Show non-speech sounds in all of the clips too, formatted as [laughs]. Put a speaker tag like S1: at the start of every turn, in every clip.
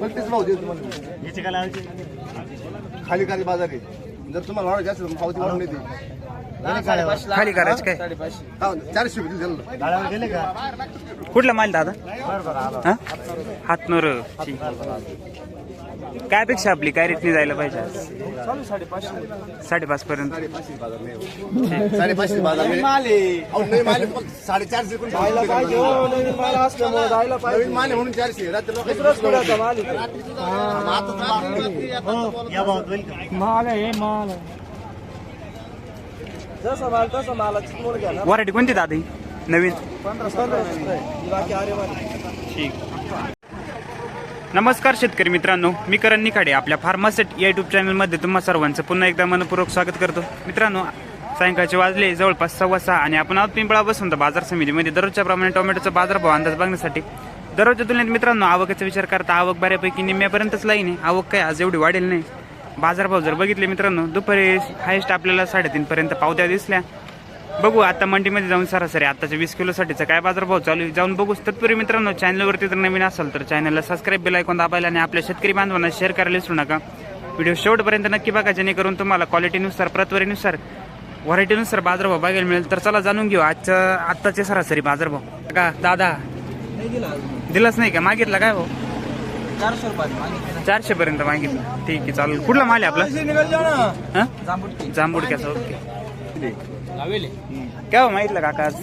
S1: पलटीच भाव देऊ तुम्हाला. खाली खाली बाजार आहे. जर तुम्हाला वाढायचे असेल तर पावती वाढून येते
S2: खाली करायचं काय?
S1: हा, चारशे रुपये दिले त्याला.
S2: कुठला माल दादा? हातनोर ठीक काय अपेक्षा आपली? काय रेटने जायला पाहिजे? आज? साडेपाच पर्यंत.
S1: साडेपाचशे बाजार नाही साडेपाचशे बाजार नाही. अहो, नाही माल आहे, मग साडेचारशे करून नवीन माल आहे म्हणून चारशे. रात्री लोकांची
S3: माल आहे. माल जसं माल तसं मालाची मोड घ्या ना.
S2: वरायटी कोणती दादा ही? नवीन.
S3: पंधरा बाकी अरे
S2: ठीक. नमस्कार शेतकरी मित्रांनो मी करण निखाडे आपल्या फार्मासेट या युट्यूब चॅनलमध्ये तुम्हा सर्वांचं पुन्हा एकदा मनपूर्वक स्वागत करतो. मित्रांनो सायंकाळचे वाजले जवळपास सव्वा सहा आणि आपण आहोत पिंपळा बसून तर बाजार समितीमध्ये. दररोजच्या प्रमाणे टोमॅटोचा बाजारभाव अंदाज बघण्यासाठी. दररोजच्या तुलनेत मित्रांनो आवकाचा विचार करता आवक बऱ्यापैकी निम्म्यापर्यंतच लाईन आहे. आवक काय आज एवढी वाढेल नाही. बाजारभाव जर बघितले मित्रांनो दुपारी हायेस्ट आपल्याला साडेतीनपर्यंत पावत्या दिसल्या. बघू आता मंडीमध्ये जाऊन सरासरी आताच्या वीस किलोसाठीचा काय बाजारभाव चालू आहे जाऊन बघू. तत्पूर्वी मित्रांनो चॅनलवरती जर नवीन असाल तर चॅनलला सबस्क्राईब बेल ऐकून दाबायला आणि आपल्या शेतकरी बांधवांना शेअर करायला विसरू नका. व्हिडिओ शेवटपर्यंत नक्की बघा जेणेकरून तुम्हाला क्वालिटीनुसार प्रतवारीनुसार व्हरायटीनुसार बाजारभाव बघायला मिळेल. तर चला जाणून घेऊ आजच्या आत्ताचे सरासरी बाजारभाव. का दादा. दिलाच नाही का? मागितला काय भाऊ
S3: चारशे रुपये
S2: चारशे पर्यंत मागितलं. ठीक आहे चालेल. कुठला माल आहे आपला? हा? जांबुडक्याचा ओके.
S3: लावेले
S2: काय हो मागितलं काका आज?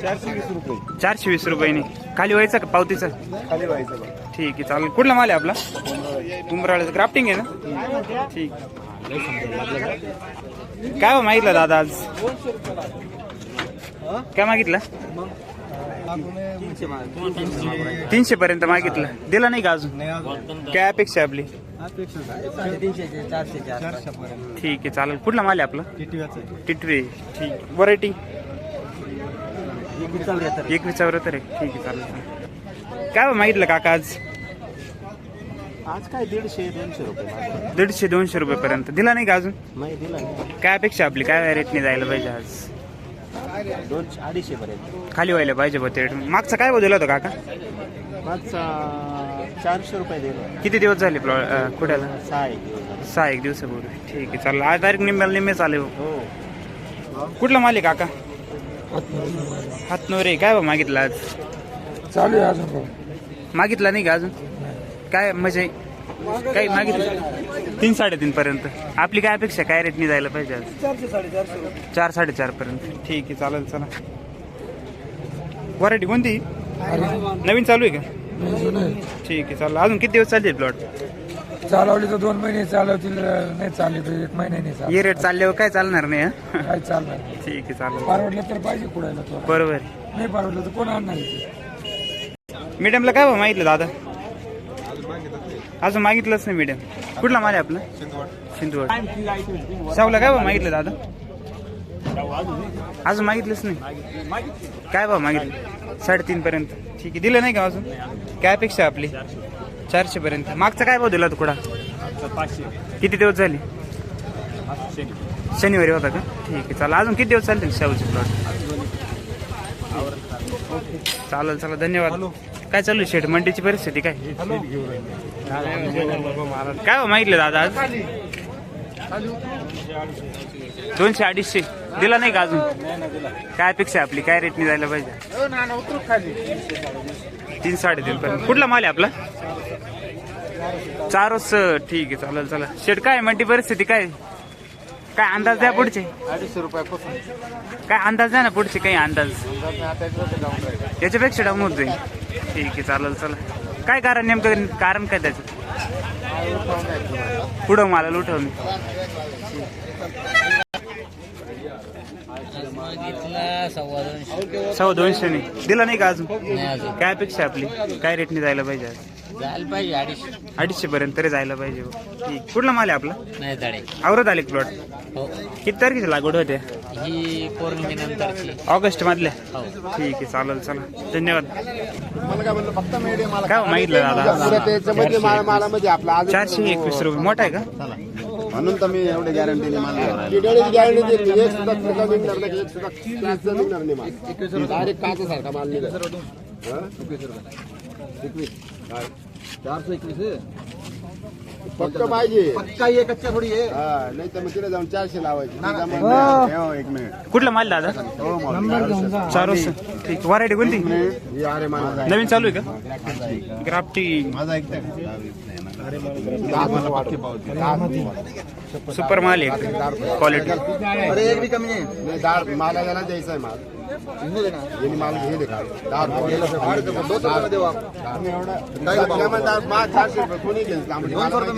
S1: चारशे वीस रुपये.
S2: चारशे वीस रुपयाने. खाली व्हायचं का पावतीचं?
S1: खाली व्हायचं बघ.
S2: ठीक आहे चालेल. कुठला माल आहे आपला? उमराळ्याचं क्राफ्टिंग आहे ना? ठीक. काय हो मागितलं दादा आज? काय मागितलं?
S3: तीनशे
S2: पर्यंत मागितलं. दिला नाही का अजून? काय अपेक्षा आहे आपली? ठीक आहे चालेल. कुठला माल आहे आपला? टिटवे. ठीक. व्हरायटी? एक विचार तर. आहे. ठीक आहे चालेल. काय हो मागितलं काका आज?
S1: आज काय दीडशे दोनशे रुपये
S2: दीडशे दोनशे रुपये पर्यंत दिला नाही का अजून?
S1: नाही दिला
S2: काय अपेक्षा आपली? काय रेटने जायला पाहिजे आज?
S1: दोनशे अडीचशे पर्यंत.
S2: खाली व्हायला पाहिजे बा ते. मागचा काय भाव दिला होता काका?
S1: मागचा चारशे रुपये दिला.
S2: किती दिवस झाले प्लॉ कुठ्याला?
S1: सहा एक दिवस
S2: सहा एक दिवसापूर्वी ठीक आहे चालेल. आज तारीख निम्म्याला निम्मे चालेल.
S1: हो.
S2: कुठला माल आहे काका? हातनोरे. काय भाव मागितला आज?
S3: चालू आहे अजून
S2: मागितला नाही का अजून? काय म्हणजे काही मागितलं? तीन साडेतीन पर्यंत. आपली काय अपेक्षा काय रेटने जायला पाहिजे आज?
S3: चारशे साडेचारशे
S2: चार साडेचार पर्यंत. ठीक आहे चालेल चला. व्हरायटी कोणती? नवीन चालू आहे का? ठीक आहे चालेल. अजून किती दिवस चालते प्लॉट
S4: चालवली तर दोन महिने चालवतील नाही चालली तर एक महिन्याने चाल
S2: ये रेट चालल्यावर काय चालणार नाही हं?
S4: काय चालणार
S2: ठीक आहे चालेल.
S4: परवडलं तर पाहिजे कुडायला तो
S2: बरोबर.
S4: नाही परवडलं तर कोण आणणार इथे?
S2: मीडियमला काय भाव मागितलं दादा? अजून मागितलंच नाही मीडियम कुठला माल आहे आपला? सिंधुवड शावला काय भाव मागितलं दादा? अजून मागितलंच नाही. काय भाव मागितलं? साडेतीन पर्यंत. ठीक आहे. दिलं नाही का अजून? काय अपेक्षा आहे आपली? चारशे पर्यंत. मागचा काय भाव दिला तुकडा किती दिवस झाले? शनिवारी होता का? ठीक आहे. चला अजून किती दिवस चालते शाहूचे प्लॉट चालेल चला धन्यवाद. काय चालू आहे? शेठ मंडीची परिस्थिती काय? काय हो मागितलं दादा आज? दोनशे अडीचशे. दिला नाही का अजून? काय अपेक्षा आहे आपली? काय रेटने जायला पाहिजे? तीन साडेतीन पर्यंत. कुठला माल आहे आपला? चारच ठीक आहे चालेल चला शेठ काय मंडी परिस्थिती काय काय अंदाज द्या पुढचे.
S1: अडीचशे रुपयापासून.
S2: काय अंदाज द्या ना पुढचे काही अंदाज. याच्यापेक्षा डाऊन होत जाईल. ठीक आहे चालेल चला. काय कारण नेमकं कारण काय त्याचं? पुढं मला लुठवून
S3: सव्वा दोनशे
S2: सव्वा दोनशे नाही दिला नाही का अजून?
S3: नाही अजून.
S2: काय अपेक्षा आहे आपली? काय रेटने जायला पाहिजे आज?
S3: जायला पाहिजे अडीचशे.
S2: अडीचशे पर्यंत तरी जायला पाहिजे हो. ठीक. कुठला माल आहे आपला?
S3: नाही
S2: आवरत आले प्लॉट
S3: हो.
S2: किती तारखेची लागवड होते?
S3: ही पौर्णिमेनंतरची.
S2: ऑगस्ट मधल्या
S3: हो.
S2: ठीक आहे चालेल चला. धन्यवाद.
S1: मला काय म्हणलं फक्त मीडियम मला
S2: काय हो मागितलं दादा? चारशे एकवीस रुपये. मोठा आहे का?
S1: म्हणून तर मी एवढे गॅरंटीने माल गॅरंटी एक सुद्धा तुका निघणार नाही एक सुद्धा क्लासचा निघणार नाही माल. डायरेक्ट काचा सारखा माल निघाला. चारशे एकवीस फक्त पाहिजे. पक्का थोडी आहे नाही तर मग तिथे जाऊन चारशे लावायचे. तिथे जाऊन- हो, एक मिनिट
S2: कुठला माल दादा? चार वर्ष. ठीक. व्हरायटी कोणती?
S1: हे अरे
S2: नवीन चालू आहे का? ग्राफ्टिंग
S1: माझा ऐकतोय
S2: सुपर माल आहे क्वालिटी
S1: अरे एक भी कमी नाही दार मला याला द्यायचा आहे माल. यांनी माल घेले का दहा रुपये माल चारशे रुपये कोणी घेईल आम्ही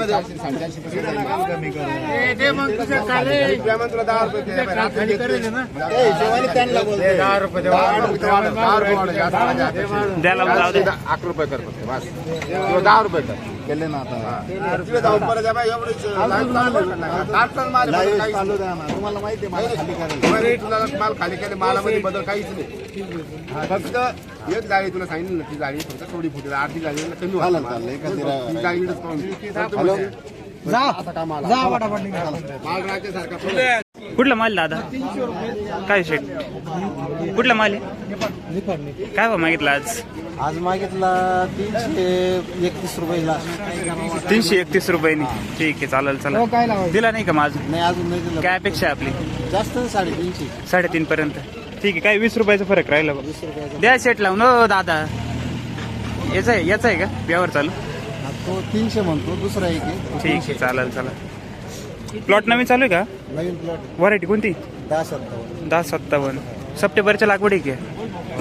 S1: चारशे साडेचारशे रुपये प्रेमान तुला दहा रुपये दे. रात्री घेतले. ए, दहा रुपये दे. दहा रुपये वाढव. दहा रुपये वाढव. जास्त नाही, जास्त.
S2: द्यायला जाऊ दे
S1: अकरा रुपये कर फक्त बस तुला दहा रुपये कर केले ना आता तिकडे जाऊन परत या बाई, एवढंच लाइट चालू आहे ना. माल आहे, बदल
S5: तुम्हाला माहिती आहे मला खाली करायला
S1: रेट तुला माल खाली केले मालामध्ये बदल काहीच नाही. फक्त एक जाळी तुला सांगितलं ना ती जाळी फक्त थोडी फुटेल अर्धी जाळी कमी
S5: चालेल, चालेल. रा-
S1: ती पाहून.
S2: कुठला माल दादा? काय शेट? कुठला माल आहे? काय भाव मागितला आज?
S5: आज मागितला तीनशे एकतीस रुपयाला.
S2: तीनशे एकतीस रुपयांनी. ठीक आहे चालेल चला दिला नाही का माझ
S5: नाही अजून नाही दिलं.
S2: काय अपेक्षा आहे आपली?
S5: जास्त नाही, साडेतीनशे.
S2: साडेतीन पर्यंत. ठीक आहे काय वीस रुपयाचा फरक राहिला बघ द्या शेट लावून. हो दादा. याचा आहे याचा आहे का? व्यवहार चालू.
S5: हा, तो तीनशे म्हणतो दुसरा एक आहे.
S2: ठीक आहे चालेल चला प्लॉट नवीन चालू आहे का?
S5: नवीन प्लॉट
S2: व्हरायटी कोणती?
S5: दहा सत्तावन्न.
S2: दहा सत्तावन्न. सप्टेंबरच्या लागवड आहे की?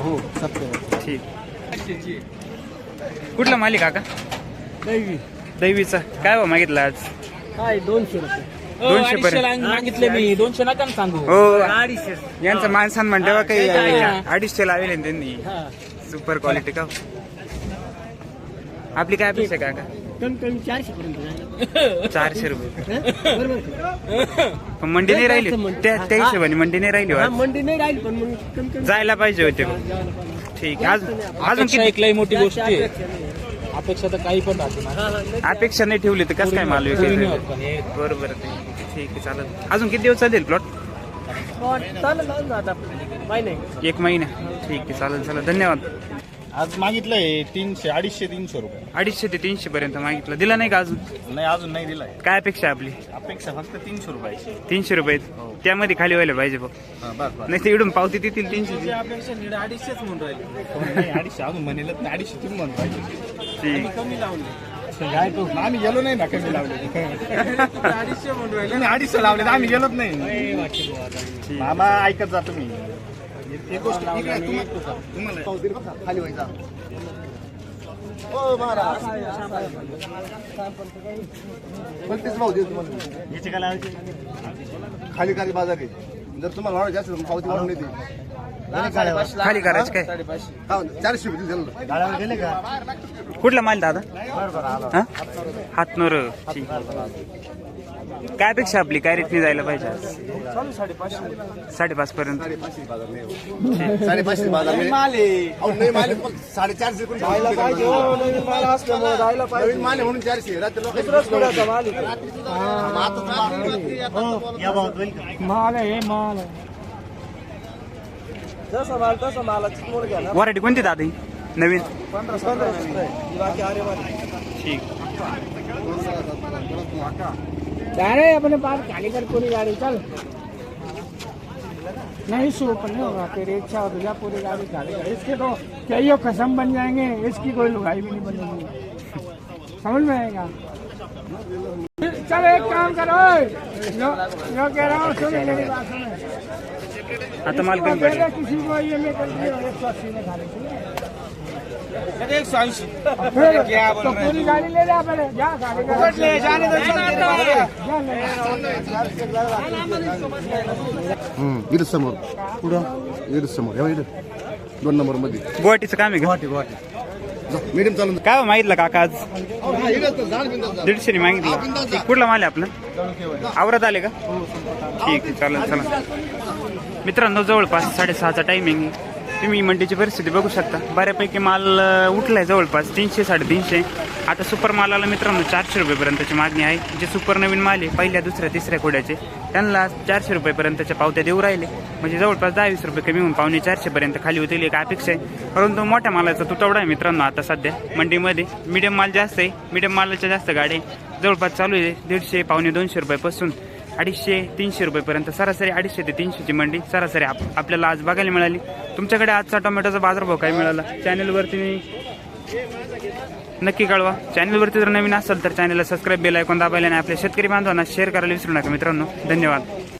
S5: हो सप्टेंबर.
S2: ठीक. कुठला मालिक काका? दैवीचा. काय भाव मागितला आज?
S3: काय दोनशे रुपये.
S2: दोनशे पर्यंत.
S3: मागितले मी. दोनशे नका ना सांगू.
S2: हो. यांचं माणसान म्हणल्यावर काही अडीचशे लावेल त्यांनी. सुपर क्वालिटी का? आपली काय अपेक्षा आहे काका? चारशे रुपये. पण मंडी नाही राहिली. त्या त्या हिशोबाने मंडी नाही राहिली हो.
S3: मंडी नाही राहील पण मग कमी कमी
S2: जायला पाहिजे होते. ठीक आहे. अजून अजून
S3: अपेक्षा
S2: किती?
S3: एक लई मोठी गोष्ट आहे. अपेक्षा तर काही पण राहते ना.
S2: अपेक्षा नाही ठेवली तर कसं काय माल विकायचं
S3: हे
S2: बरोबर आहे. ठीक आहे चालेल. अजून किती दिवस चालेल प्लॉट एक महिना. ठीक आहे चालेल चालेल. धन्यवाद.
S6: आज मागितलंय तीनशे अडीचशे तीनशे रुपये.
S2: अडीचशे ते तीनशे पर्यंत मागितलं. दिला नाही का अजून?
S6: नाही अजून नाही दिलाय.
S2: काय अपेक्षा आहे आपली?
S6: अपेक्षा फक्त तीनशे रुपयाची.
S2: तीनशे रुपये. त्यामध्ये खाली व्हायला पाहिजे बघ.
S6: हा, बस बस.
S2: नाही ते इडून पावती देतील तीनशे
S3: अपेक्षा नीड अडीचशेच म्हणून राहिले.
S6: नाही अडीचशे. अजून म्हणेलच नाही अडीचशे तुम्ही म्हणतो पाहिजे
S2: ठीक
S3: कमी लावले
S6: काय तो आम्ही गेलो नाही ना कमी लावले [laughs]
S3: अडीचशे
S6: लावले तर आम्ही गेलोच नाही. मामा ऐकत जा तुम्ही. एक गोष्ट तुम्हाला
S1: खाली व्हायचा भाऊ तुम्हाला. खाली खाली बाजार आहे. जर तुम्हाला जास्त पावती वाढून येते.
S2: खाली करायचं काय?
S1: हा, चारशे रुपये ना.
S2: कुठला माल दादा? हा? हातनोर. काय अपेक्षा आपली? काय रेटने जायला पाहिजे? साडेपाच पर्यंत.
S1: साडेपाचशे
S2: वरायटी कोणती दादा? नवीन? ठीक.
S4: अरे अपने पास खाली कर पूरी गाड़ी चल। नहीं सो पर नहीं होगा तेरी इच्छा हो तो पूरी गाड़ी खाली कर इसके तो क्या ये कसम बन जाएँगे इसकी कोई लुगाई भी नहीं बनेगी। समझ में आएगा? चल एक काम करो जो जो कह रहा हूँ सुन मेरी बात सुन।
S2: आता माल कमी पडला.
S4: एक सौ पूरी गाड़ी ले जा जा गाड़ी ले जाने दो
S1: समोर. पुढं इथं समोर. हे. दोन नंबरमध्ये.
S2: गुवाहाटीचं काम आहे का?
S1: मीडियम चालून
S2: काय भाव मागितलं काका आज?
S1: हा.
S2: दीडशेने मागितलं. कुठला माल आहे आपला? आवरात आले का? ठीक आहे चालेल चला. मित्रांनो जवळपास साडेसहाचा टायमिंग तुम्ही मंडीची परिस्थिती बघू शकता. बऱ्यापैकी माल उठला उठलाय जवळपास तीनशे साडेतीनशे. आता सुपर मालाला मित्रांनो चारशे रुपयेपर्यंतची मागणी आहे. जे सुपर नवीन माल आहे पहिल्या दुसऱ्या तिसऱ्या खोड्याचे त्यांना चारशे रुपयेपर्यंतच्या पावत्या देऊ राहिले. म्हणजे जवळपास दहा वीस रुपये कमी होऊन पावणे चारशेपर्यंत खाली होतील एक अपेक्षा आहे. परंतु मोठ्या मालाचा तुटवडा आहे मित्रांनो आता सध्या मंडीमध्ये. मिडियम माल जास्त आहे. मिडियम मालाच्या जास्त गाडी आहे. जवळपास चालू आहे. दीडशे पावणे दोनशे रुपयापासून अडीचशे तीनशे रुपयेपर्यंत. सरासरी अडीचशे ते तीनशेची मंडी सरासरी आप आपल्याला आज बघायला मिळाली. तुमच्याकडे आजचा टोमॅटोचा बाजारभाव काय मिळाला? चॅनलवरती नक्की कळवा. चॅनलवरती जर नवीन असेल तर चॅनलला सबस्क्राईब बेल ऐकून दाबायला आणि आपल्या शेतकरी बांधवांना शेअर करायला विसरू नका मित्रांनो. धन्यवाद.